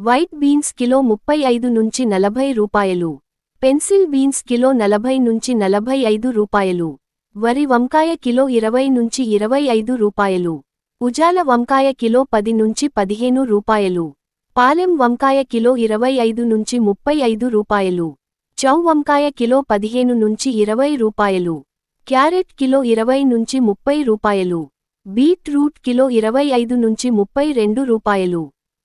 White beans kilo ముప్పై ఐదు నుంచి నలభై రూపాయలు. పెన్సిల్ బీన్స్ కిలో నలభై నుంచి నలభై ఐదు రూపాయలు. వరి వంకాయ కిలో ఇరవై నుంచి ఇరవై ఐదు రూపాయలు. ఉజాల వంకాయ కిలో పది నుంచి పదిహేను రూపాయలు. పాలెం వంకాయ కిలో ఇరవై ఐదు నుంచి ముప్పై ఐదు రూపాయలు. చౌ వంకాయ కిలో పదిహేను నుంచి ఇరవై రూపాయలు. క్యారెట్ కిలో ఇరవై నుంచి ముప్పై రూపాయలు. బీట్రూట్ కిలో ఇరవై ఐదు నుంచి ముప్పై రెండు రూపాయలు.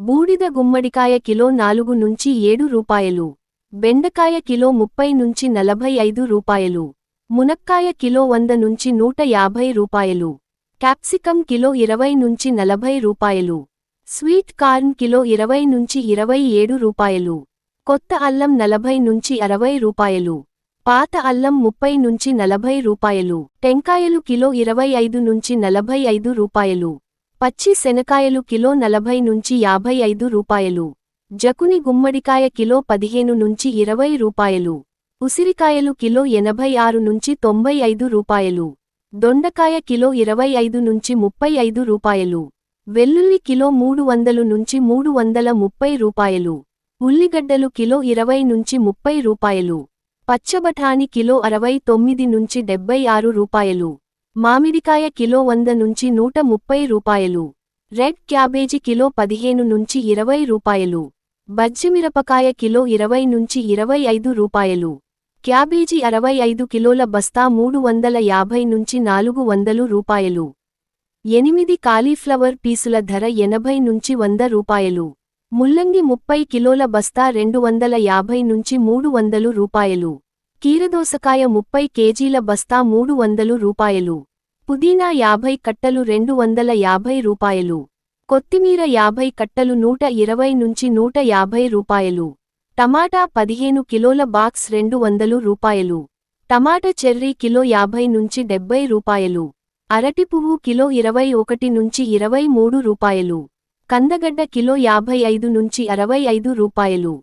బూడిద గుమ్మడికాయ కిలో నాలుగు నుంచి ఏడు రూపాయలు. బెండకాయ కిలో ముప్పై నుంచి నలభై ఐదు రూపాయలు. మునక్కాయ కిలో వంద నుంచి నూట యాభై రూపాయలు. క్యాప్సికం కిలో ఇరవై నుంచి నలభై రూపాయలు. స్వీట్ కార్న్ కిలో ఇరవై నుంచి ఇరవై ఏడు రూపాయలు. కొత్త అల్లం నలభై నుంచి అరవై రూపాయలు. పాత అల్లం ముప్పై నుంచి నలభై రూపాయలు. టెంకాయలు కిలో ఇరవై ఐదు నుంచి నలభై ఐదు రూపాయలు. పచ్చి శనకాయలు కిలో నలభై నుంచి యాభై ఐదు రూపాయలు. జకుని గుమ్మడికాయ కిలో పదిహేను నుంచి ఇరవై రూపాయలు. ఉసిరికాయలు కిలో ఎనభై ఆరు నుంచి తొంభై ఐదు రూపాయలు. దొండకాయ కిలో ఇరవై ఐదు నుంచి ముప్పై ఐదు రూపాయలు. వెల్లుల్లి కిలో మూడు వందలు నుంచి మూడు వందల ముప్పై రూపాయలు. ఉల్లిగడ్డలు కిలో ఇరవై నుంచి ముప్పై రూపాయలు. పచ్చబఠాని కిలో అరవై తొమ్మిది నుంచి డెబ్బై ఆరు రూపాయలు. మామిడికాయ కిలో వంద నుంచి నూట ముప్పై రూపాయలు. రెడ్ క్యాబేజీ కిలో పదిహేను నుంచి ఇరవై రూపాయలు. బజ్జిమిరపకాయ కిలో ఇరవై నుంచి ఇరవై ఐదు రూపాయలు. క్యాబేజీ అరవై ఐదు కిలోల బస్తా మూడు వందల యాభై నుంచి నాలుగు వందలు రూపాయలు. ఎనిమిది కాలీఫ్లవర్ పీసుల ధర ఎనభై నుంచి వంద రూపాయలు. ముల్లంగి ముప్పై కిలోల బస్తా రెండు వందల యాభై నుంచి మూడు వందలు రూపాయలు. కీరదోసకాయ ముప్పై కేజీల బస్తా మూడు వందలు రూపాయలు. పుదీనా యాభై కట్టలు రెండు వందల యాభై రూపాయలు. కొత్తిమీర యాభై కట్టలు నూట ఇరవై నుంచి నూట యాభై రూపాయలు. టమాటా పదిహేను కిలోల బాక్స్ రెండు వందలు రూపాయలు. టమాటా చెర్రీ కిలో యాభై నుంచి డెబ్బై రూపాయలు. అరటి పువ్వు కిలో ఇరవై ఒకటి నుంచి ఇరవై మూడు రూపాయలు. కందగడ్డ కిలో యాభై ఐదు నుంచి అరవై ఐదు రూపాయలు.